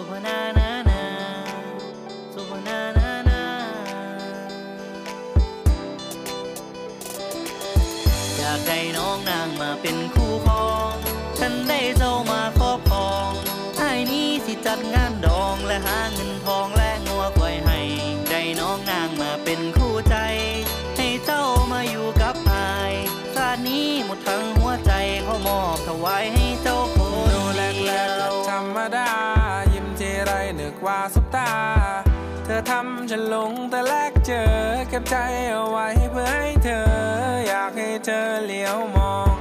สุภนานานาสุภนานานาอยากได้น้องนางมาเป็นคู่ครอง ฉันได้เจ้ามาครอบครองไอ้นี้สิจัดงานดองและหาเงินทองและงัวควายให้ ได้น้องนางมาเป็นคู่ใจ ให้เจ้ามาอยู่กับอายชาตินี้หมดทั้งหัวใจขอมอบถวายให้ ทำฉันลงแต่แรกเจอเก็บใจเอาไว้เพื่อให้เธอ อยากให้เธอเลี้ยวมอง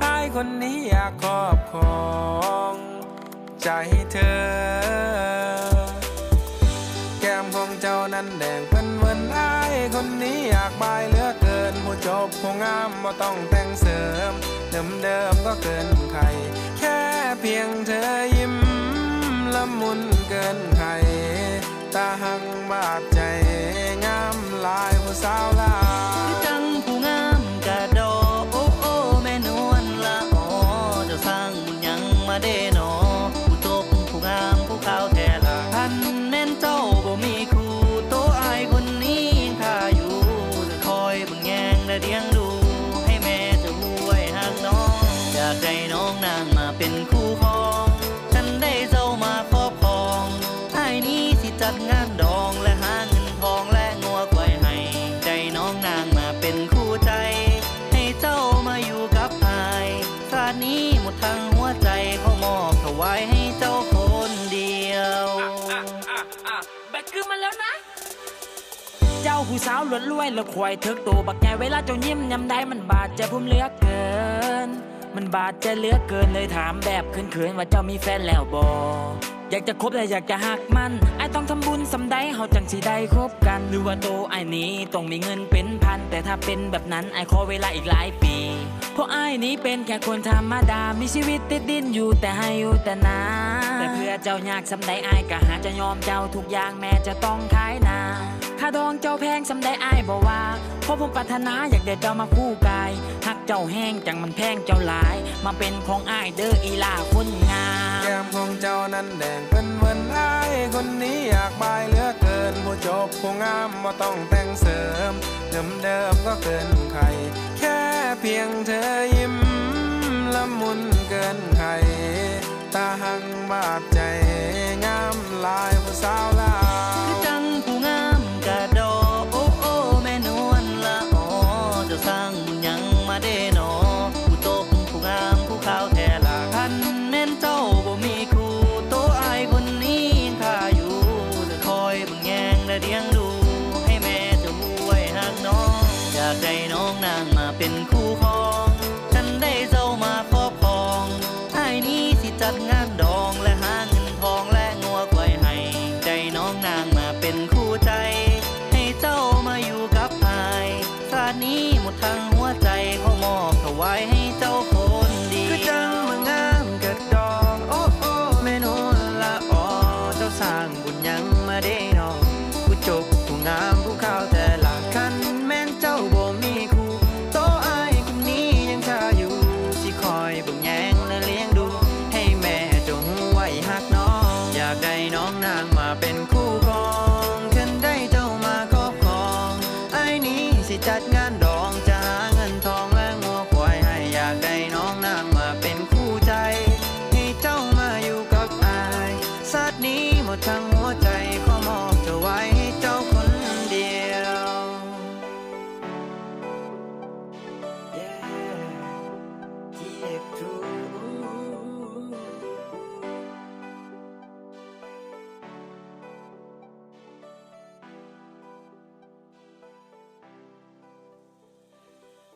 ไอ้ายคนนี้อยากครอบครองใจเธอ แก้มของเจ้านั้นแดงเป็นเหมือนไอ้ายคนนี้อยากบายเหลือเกินผู้จบผู้งามบ่ต้องแต่งเสริมเดิมเดิมก็เกินใคร แค่เพียงเธอยิ้มละมุนเกินใคร ตาหังบาดใจงามลายผู้สาวลาคือจังผู้งามกะดอโอ้โอ้แม่นวลละอ๋อเจ้าสร้างบุญยังมาเด้นอผู้จบผู้งามผู้ขาวแท้ละพันแม่นเจ้าบ่มีครูโตอายคนนี้ถ้าอยู่จะคอยบิ่งแยงและเลี้ยงดู ให้แม่จะห่วยหักน้องอยากได้น้องนาง ผู้สาวหลวนรวยและควายเถิกโตบักแกเวลาเจ้ายิ้มยำได้มันบาดใจพุ่มเหลือเกิน มันบาดใจเหลือเกินเลยถามแบบเขินๆว่าเจ้ามีแฟนแล้วบ่อยากจะคบแต่อยากจะหักมันไอต้องทำบุญสำใดเฮาจังสิได้คบกันหรือว่าโตไอนี้ต้องมีเงินเป็นพัน แต่ถ้าเป็นแบบนั้นไอขอเวลาอีกหลายปี เพราะไอนี้เป็นแค่คนธรรมดา มีชีวิตติดดินอยู่แต่ให้อยู่แต่นาแต่เพื่อเจ้ายากสำใดไอ้ายก็หาจะยอมเจ้าทุกอย่างแม้จะต้องขายนาาดองเจ้าแพงสำใดไอ้ายบอกว่าเพราะผมปรารถนาอยากได้เจ้ามาคู่กายหักเจ้าแห้งจังมันแพงเจ้าหลาย มาเป็นของอ้ายเด้ออีลาคนงามแก้มของเจ้านั้นแดงเป็นเหมือนไอ้ายคนนี้อยากบายเหลือเกินผู้จบผู้งามบ่ต้องแต่งเสริมเดิมเดิมก็เกินใคร แค่เพียงเธอยิ้มละมุนเกินใครตาหังบาดใจงามลายผู้สาว น้องนางมาเป็นคู่ครอง ฉันได้เจ้ามาครอบครองไอ้ายนี้สิจัดงานดองและหาเงินทองและงัวควายให้ได้น้องนางมาเป็นคู่ใจ ให้เจ้ามาอยู่กับอายชาตินี้หมดทั้งหัวใจขอมอบถวายให้เจ้าคนดีคือจังมางามกระดองโอ้โอ้แม่นวลละอ๋อเจ้าสร้างบุญยังมาได้นองผู้จบผู้งาม จัดงานดองจะหาเงินทองและงัวควายให้อยากได้น้องนางมาเป็นคู่ใจ ให้เจ้ามาอยู่กับอายสัตว์นี้หมดทั้ง